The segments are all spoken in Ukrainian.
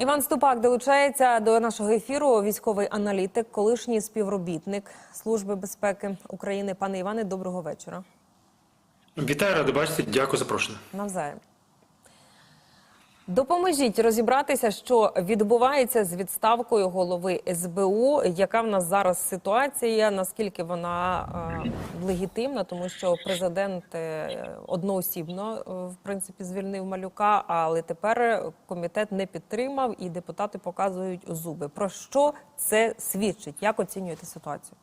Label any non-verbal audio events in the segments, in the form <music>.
Іван Ступак долучається до нашого ефіру. Військовий аналітик, колишній співробітник Служби безпеки України. Пане Іване, доброго вечора. Вітаю, радий бачити. Дякую за запрошення. Навзаєм. Допоможіть розібратися, що відбувається з відставкою голови СБУ. Яка в нас зараз ситуація? Наскільки вона е, легітимна? Тому що президент е, одноосібно е, в принципі звільнив малюка, але тепер комітет не підтримав і депутати показують зуби. Про що це свідчить? Як оцінюєте ситуацію?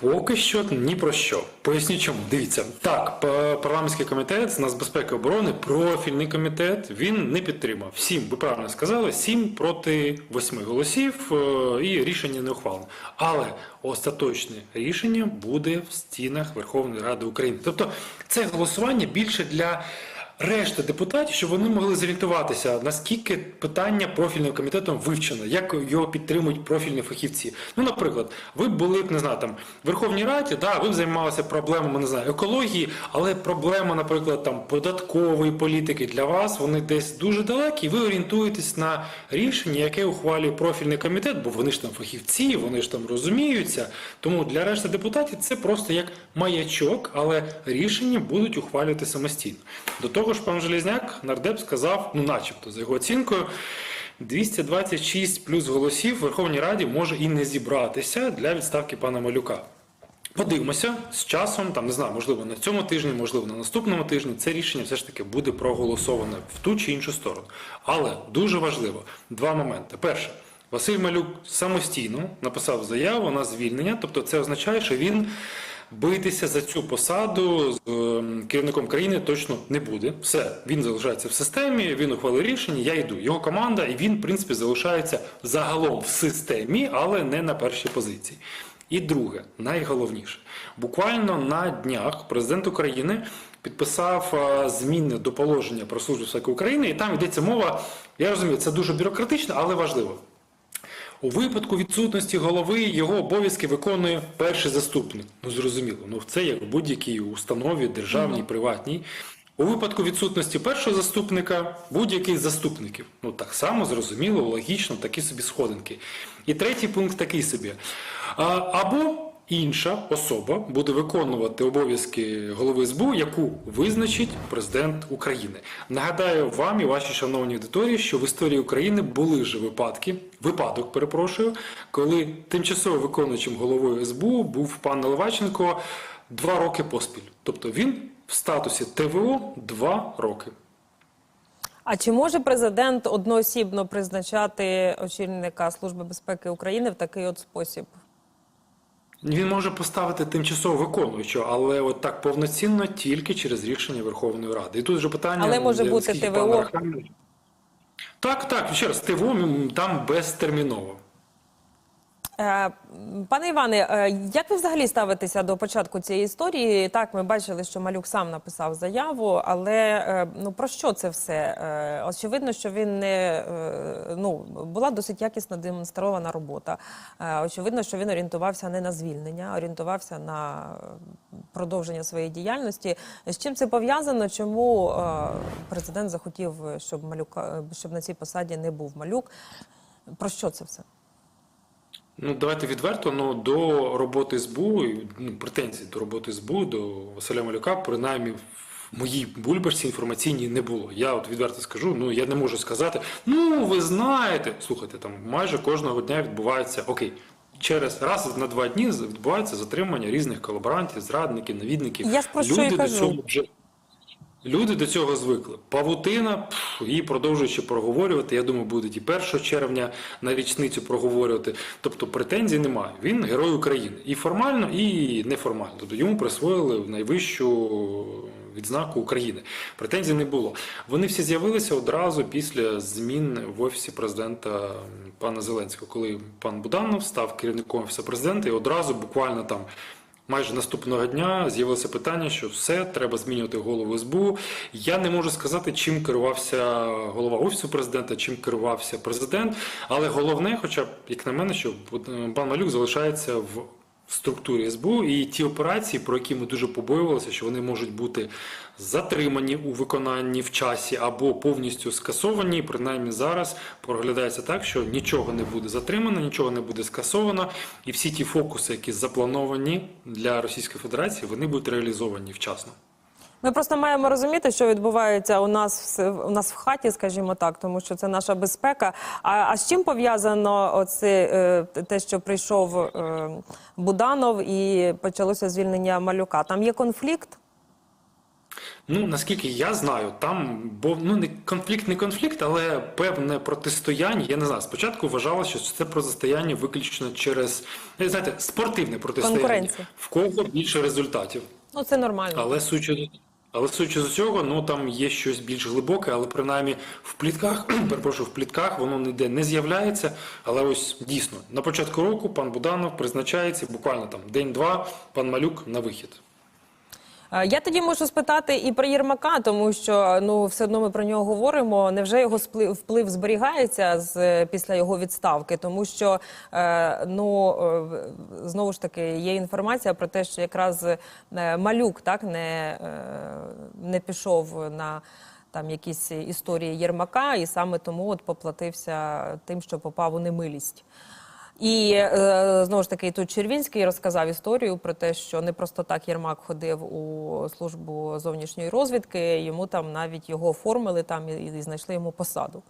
Поки що ні про що. Поясню чому. Дивіться, так, парламентський комітет з нацбезпеки оборони, профільний комітет, він не підтримав. Сім, ви правильно сказали, сім проти восьми голосів е, і рішення не ухвалено. Але остаточне рішення буде в стінах Верховної Ради України. Тобто це голосування більше для. Решти депутатів, щоб вони могли зорієнтуватися, наскільки питання профільним комітетом вивчено, як його підтримують профільні фахівці. Ну, наприклад, ви були б не знаю, там в Верховній Раді, да, ви б займалися проблемами не знаю, екології, але проблема, наприклад, там податкової політики для вас вони десь дуже далекі. Ви орієнтуєтесь на рішення, яке ухвалює профільний комітет, бо вони ж там фахівці, вони ж там розуміються. Тому для решти депутатів це просто як маячок, але рішення будуть ухвалювати самостійно. До того ж, пан Железняк нардеп сказав, ну, начебто, за його оцінкою. 226 плюс голосів в Верховній Раді може і не зібратися для відставки пана Малюка. Подивимося з часом, там не знаю, можливо, на цьому тижні, можливо, на наступному тижні це рішення все ж таки буде проголосоване в ту чи іншу сторону. Але дуже важливо два моменти. Перше, Василь Малюк самостійно написав заяву на звільнення, тобто це означає, що він битися за цю посаду з е, керівником країни точно не буде. Все, він залишається в системі, він ухвалив рішення, я йду. Його команда, і він, в принципі, залишається загалом в системі, але не на першій позиції. І друге, найголовніше, буквально на днях президент України підписав е, зміни до положення про службу безпеки України, і там йдеться мова. Я розумію, це дуже бюрократично, але важливо. У випадку відсутності голови його обов'язки виконує перший заступник. Ну зрозуміло, ну це як в будь-якій установі, державній, приватній. У випадку відсутності першого заступника будь-який з заступників. Ну так само зрозуміло, логічно, такі собі сходинки. І третій пункт такий собі. А, або інша особа буде виконувати обов'язки голови СБУ, яку визначить президент України. Нагадаю вам і вашій шановній аудиторії, що в історії України були вже випадки, випадок, перепрошую, коли тимчасово виконуючим головою СБУ був пан Наливаченко два роки поспіль. Тобто він в статусі ТВО два роки. А чи може президент одноосібно призначати очільника Служби безпеки України в такий от спосіб? Він може поставити тимчасово виконуючого, але от так повноцінно тільки через рішення Верховної Ради. І тут вже питання Але може бути ТВО? Так, так, ще раз, ТВО там безтерміново. Е, Пане Іване, е, як ви взагалі ставитеся до початку цієї історії? Так, ми бачили, що Малюк сам написав заяву, але е, ну про що це все? Очевидно, що він не ну була досить якісно демонстрована робота. Очевидно, що він орієнтувався не на звільнення, орієнтувався на продовження своєї діяльності. З чим це пов'язано? Чому президент захотів, щоб малюка щоб на цій посаді не був малюк? Про що це все? Ну, давайте відверто, ну до роботи СБУ, ну, претензій до роботи СБУ, до Василя Малюка, принаймні в моїй бульбашці інформаційній не було. Я от відверто скажу, ну я не можу сказати, ну ви знаєте, слухайте, там майже кожного дня відбувається окей. Через раз на два дні відбувається затримання різних колаборантів, зрадників, навідників. Я ж про що Люди і до цього вже Люди до цього звикли. Павутина, пф, її продовжують ще проговорювати. Я думаю, будуть і 1 червня на річницю проговорювати. Тобто претензій немає. Він герой України. І формально, і неформально. Тобто йому присвоїли найвищу відзнаку України. Претензій не було. Вони всі з'явилися одразу після змін в офісі президента пана Зеленського, коли пан Буданов став керівником офісу президента, і одразу буквально там. Майже наступного дня з'явилося питання, що все треба змінювати голову СБУ. Я не можу сказати, чим керувався голова офісу президента, чим керувався президент. Але головне, хоча б як на мене, що пан Малюк залишається в в структурі СБУ, і ті операції, про які ми дуже побоювалися, що вони можуть бути затримані у виконанні в часі або повністю скасовані. Принаймні зараз проглядається так, що нічого не буде затримано, нічого не буде скасовано, і всі ті фокуси, які заплановані для Російської Федерації, вони будуть реалізовані вчасно. Ми просто маємо розуміти, що відбувається у нас у нас в хаті, скажімо так, тому що це наша безпека. А, а з чим пов'язано оце е, те, що прийшов е, Буданов і почалося звільнення малюка? Там є конфлікт? Ну наскільки я знаю, там бо ну не конфлікт, не конфлікт, але певне протистояння. Я не знаю. Спочатку вважалося, що це протистояння виключно через ну, знаєте, спортивне протистояння. В кого більше результатів. Ну це нормально. Але судячи, але судячи з цього, ну там є щось більш глибоке, але принаймні в плітках, <clears throat> перепрошую, в плітках воно ніде не з'являється. Але ось дійсно на початку року пан Буданов призначається буквально там день-два, пан Малюк на вихід. Е, Я тоді можу спитати і про Єрмака, тому що ну все одно ми про нього говоримо. Невже його вплив зберігається з після його відставки? Тому що е, ну е, знову ж таки є інформація про те, що якраз е, малюк так не, е, не пішов на. Там якісь історії Єрмака, і саме тому от поплатився тим, що попав у немилість. І е, знову ж таки тут Червінський розказав історію про те, що не просто так Єрмак ходив у службу зовнішньої розвідки. Йому там навіть його оформили там і, знайшли йому посаду.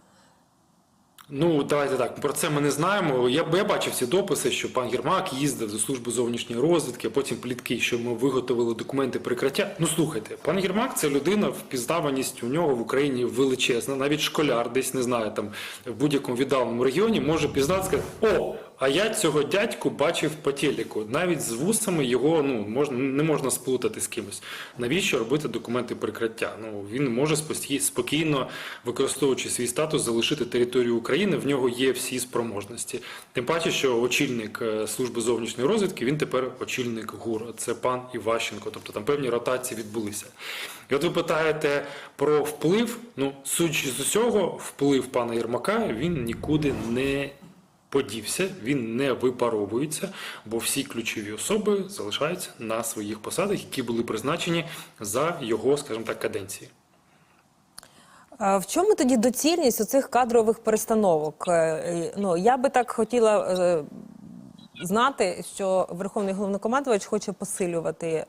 Ну, давайте так. Про це ми не знаємо. Я, я бачив ці дописи, що пан Єрмак їздив до служби зовнішньої розвідки, а потім плітки, що ми виготовили документи прикриття. Ну слухайте, пан Єрмак це людина, впізнаваність у нього в Україні величезна. Навіть школяр, десь не знаю, там в будь-якому віддаленому регіоні може пізнати сказати, о. А я цього дядьку бачив по телеку. Навіть з вусами його ну можна не можна сплутати з кимось. Навіщо робити документи прикриття? Ну він може спокійно, використовуючи свій статус, залишити територію України. В нього є всі спроможності. Тим паче, що очільник е, служби зовнішньої розвідки він тепер очільник ГУР. Це пан Іващенко. Тобто там певні ротації відбулися. І от ви питаєте про вплив. Ну, судячи з усього, вплив пана Єрмака він нікуди не подівся, він не випаровується, бо всі ключові особи залишаються на своїх посадах, які були призначені за його, скажімо так, каденції. В чому тоді доцільність оцих кадрових перестановок? Е, е, Ну я би так хотіла е, знати, що Верховний головнокомандувач хоче посилювати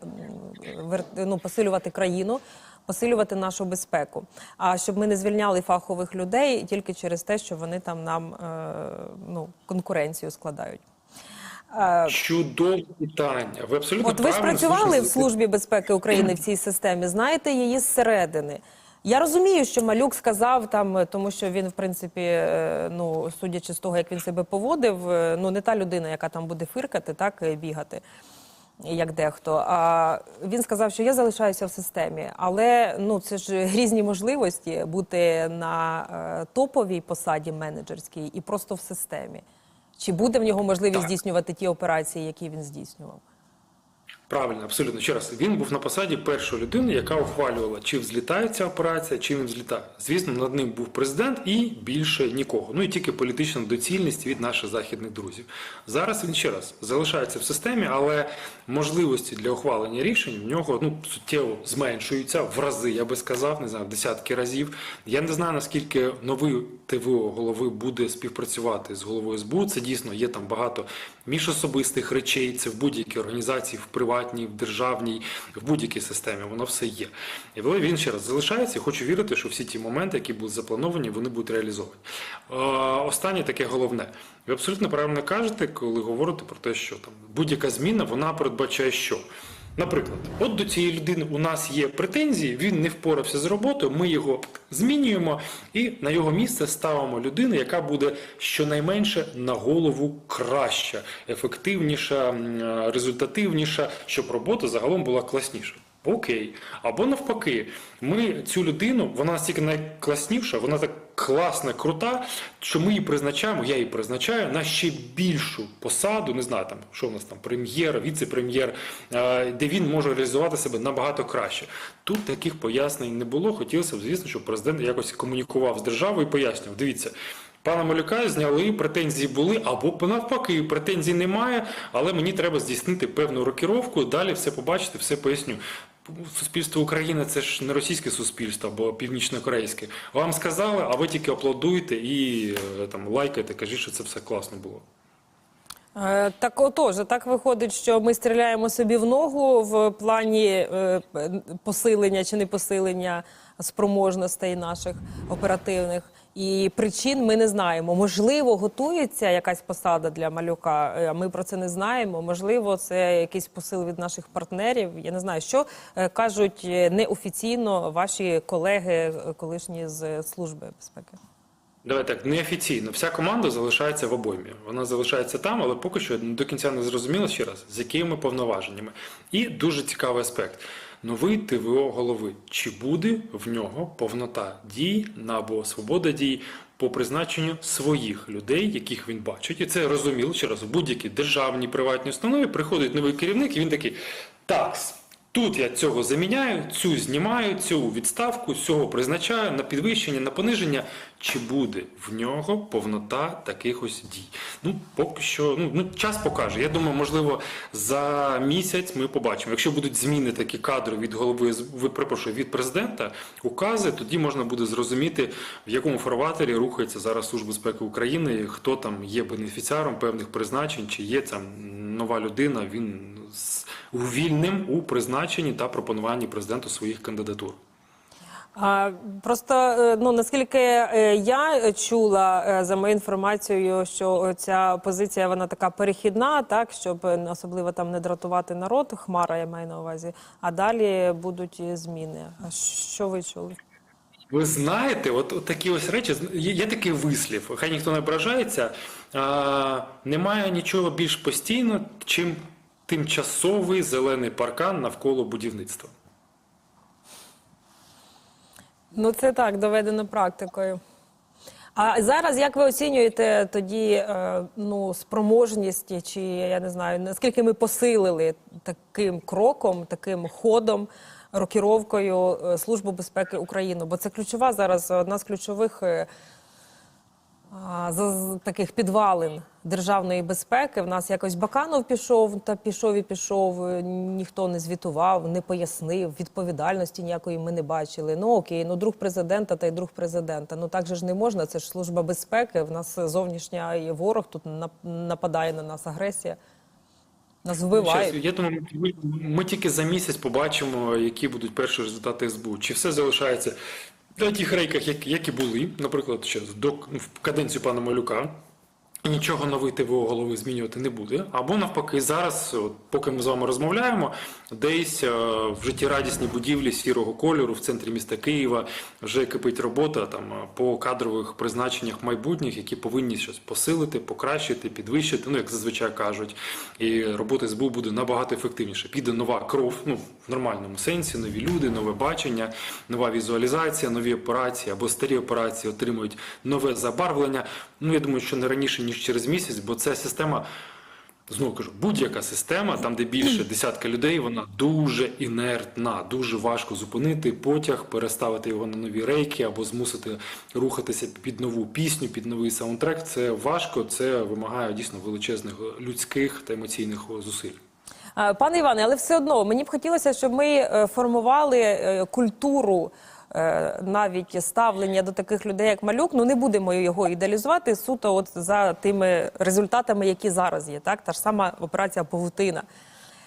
ну, посилювати країну, посилювати нашу безпеку. А щоб ми не звільняли фахових людей тільки через те, що вони там нам е, ну, конкуренцію складають. Е, Чудове питання. Ви абсолютно От ви ж працювали в службі безпеки України в цій системі, знаєте її зсередини. Я розумію, що малюк сказав там, тому що він, в принципі, е, ну судячи з того, як він себе поводив, ну не та людина, яка там буде фиркати, так бігати. Як дехто, а він сказав, що я залишаюся в системі, але ну це ж <laughs> різні можливості бути на е, топовій посаді менеджерській і просто в системі. Чи буде в нього можливість Так. здійснювати ті операції, які він здійснював? Правильно, абсолютно. Ще раз, він був на посаді першої людини, яка ухвалювала, чи взлітає ця операція, чи не взлітає. Звісно, над ним був президент і більше нікого. Ну і тільки політична доцільність від наших західних друзів. Зараз він ще раз залишається в системі, але можливості для ухвалення рішень в нього ну суттєво зменшуються в рази, я би сказав, не знаю, в десятки разів. Я не знаю наскільки новий ТВО голови буде співпрацювати з головою СБУ. Це дійсно є там багато міжособистих речей. Це в будь-якій організації, в приватній, в державній, в будь-якій системі. Воно все є. І він ще раз залишається. і Хочу вірити, що всі ті моменти, які будуть заплановані, вони будуть реалізовані. Е, Останнє таке головне. Ви абсолютно правильно кажете, коли говорите про те, що там будь-яка зміна вона передбачає що. Наприклад, от до цієї людини у нас є претензії, він не впорався з роботою, ми його змінюємо і на його місце ставимо людину, яка буде щонайменше на голову краща, ефективніша, е, результативніша, щоб робота загалом була класніша. Окей. Або навпаки, ми цю людину, вона настільки найкласніша, вона так класна, крута, що ми її призначаємо, я її призначаю на ще більшу посаду, не знаю, там, що в нас там, прем'єр, віце-прем'єр, е, де він може реалізувати себе набагато краще. Тут таких пояснень не було. Хотілося б, звісно, щоб президент якось комунікував з державою і пояснював. Дивіться. Пана Малюка зняли, претензії були, або навпаки, претензій немає, але мені треба здійснити певну рокіровку, далі все побачити, все поясню. Суспільство України це ж не російське суспільство або північнокорейське. Вам сказали, а ви тільки аплодуєте і е, там лайкаєте, кажіть, що це все класно було. Е, Так отож, так виходить, що ми стріляємо собі в ногу в плані е, посилення чи не посилення спроможностей наших оперативних. І причин ми не знаємо. Можливо, готується якась посада для малюка. е, Ми про це не знаємо. Можливо, це якийсь посил від наших партнерів. Я не знаю, що е, кажуть е, неофіційно ваші колеги, колишні з служби безпеки. Давай так, неофіційно. Вся команда залишається в обоймі. Вона залишається там, але поки що до кінця не зрозуміло ще раз, з якими повноваженнями. І дуже цікавий аспект. Новий ТВО голови. Чи буде в нього повнота дій або свобода дій по призначенню своїх людей, яких він бачить? І це розуміло ще раз, у будь-якій державній приватній установі приходить новий керівник, і він такий: такс. Тут я цього заміняю, цю знімаю, цю відставку, цього призначаю на підвищення, на пониження. Чи буде в нього повнота таких ось дій? Ну, поки що, ну, ну час покаже. Я думаю, можливо, за місяць ми побачимо. Якщо будуть зміни такі кадри від голови, ви перепрошую, від президента, укази, тоді можна буде зрозуміти, в якому фарватері рухається зараз Служба безпеки України, хто там є бенефіціаром певних призначень, чи є там нова людина, він з вільним у призначенні та пропонуванні президенту своїх кандидатур. Просто е, ну наскільки е, я чула е, за моєю інформацією, що ця позиція вона така перехідна, так щоб особливо там не дратувати народ, хмара я маю на увазі. А далі будуть зміни. А що ви чули? Ви знаєте, от, от такі ось речі, є, є такий вислів, хай ніхто не ображається. А, немає нічого більш постійно, чим тимчасовий зелений паркан навколо будівництва. Ну це так доведено практикою. А зараз як ви оцінюєте тоді е, ну спроможність, чи я не знаю, наскільки ми посилили таким кроком, таким ходом, рокіровкою е, Службу безпеки України? Бо це ключова зараз одна з ключових е, з- з таких підвалин державної безпеки. В нас якось Баканов пішов та пішов і пішов. е, Ніхто не звітував, не пояснив. Відповідальності ніякої ми не бачили. Ну окей, ну друг президента та й друг президента. Ну так же ж не можна. Це ж служба безпеки. В нас зовнішня і ворог тут нападає на нас агресія. Нас вбивають. Я думаю, ми, ми тільки за місяць побачимо, які будуть перші результати СБУ. Чи все залишається на тих рейках, як, які були, наприклад, ще до в каденцію пана Малюка. Нічого новий ТВО голови змінювати не буде. Або навпаки, зараз, от, поки ми з вами розмовляємо, десь е, в життєрадісній будівлі сірого кольору в центрі міста Києва вже кипить робота там е, по кадрових призначеннях майбутніх, які повинні щось посилити, покращити, підвищити. Ну як зазвичай кажуть, і робота СБУ буде набагато ефективніше. Піде нова кров, ну в нормальному сенсі, нові люди, нове бачення, нова візуалізація, нові операції або старі операції отримують нове забарвлення. Ну я думаю, що не раніше ніж через місяць, бо ця система. Знову кажу, будь-яка система, там де більше десятка людей, вона дуже інертна, дуже важко зупинити потяг, переставити його на нові рейки або змусити рухатися під нову пісню, під новий саундтрек. Це важко, це вимагає дійсно величезних людських та емоційних зусиль. Пане Іване, але все одно мені б хотілося, щоб ми е, формували е, культуру. Е, Навіть ставлення до таких людей, як малюк, ну не будемо його ідеалізувати суто, от за тими результатами, які зараз є. Так, та ж сама операція Павутина.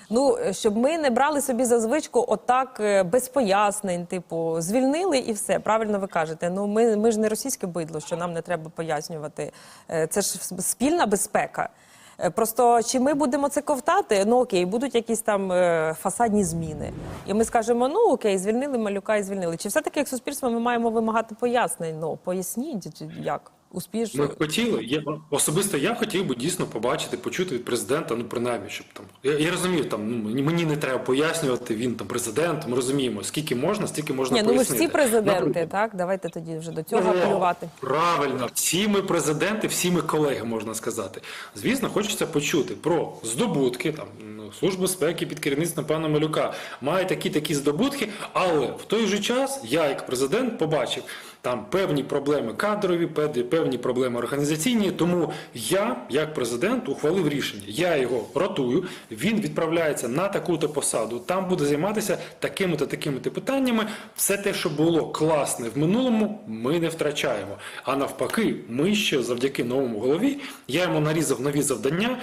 Ну щоб ми не брали собі за звичку, отак е, без пояснень, типу, звільнили і все. Правильно ви кажете. Ну ми, ми ж не російське бидло, що нам не треба пояснювати. Е, Це ж спільна безпека. Е, Просто чи ми будемо це ковтати? Ну окей, будуть якісь там е, фасадні зміни. І ми скажемо: ну окей, звільнили малюка і звільнили. Чи все-таки як суспільство ми маємо вимагати пояснень? Ну поясніть, як успішно. Ми б хотіли, я особисто я хотів би дійсно побачити, почути від президента, ну принаймні, щоб там я, я розумію, там ну мені, не треба пояснювати. Він там президент. Ми розуміємо, скільки можна, стільки можна Ні, ну ми ж пояснити. всі президенти, Наприклад, так? Давайте тоді вже до цього О, апелювати. Правильно, всі ми президенти, всі ми колеги, можна сказати. Звісно, хочеться почути про здобутки там ну, служби безпеки під керівництвом пана Малюка має такі такі здобутки, але в той же час я, як президент, побачив Там певні проблеми кадрові, певні- проблеми організаційні. Тому я, як президент, ухвалив рішення. Я його ротую. Він відправляється на таку-то посаду. Там буде займатися такими-то такими-то питаннями. Все те, що було класне в минулому, ми не втрачаємо. А навпаки, ми ще завдяки новому голові. Я йому нарізав нові завдання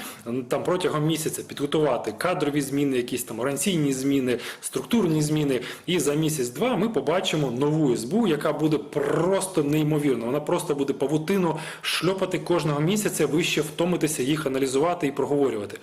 там протягом місяця підготувати кадрові зміни, якісь там організаційні зміни, структурні зміни. І за місяць-два ми побачимо нову СБУ, яка буде просто неймовірно. Вона просто буде павутину шльопати кожного місяця. Ви ще втомитеся їх аналізувати і проговорювати.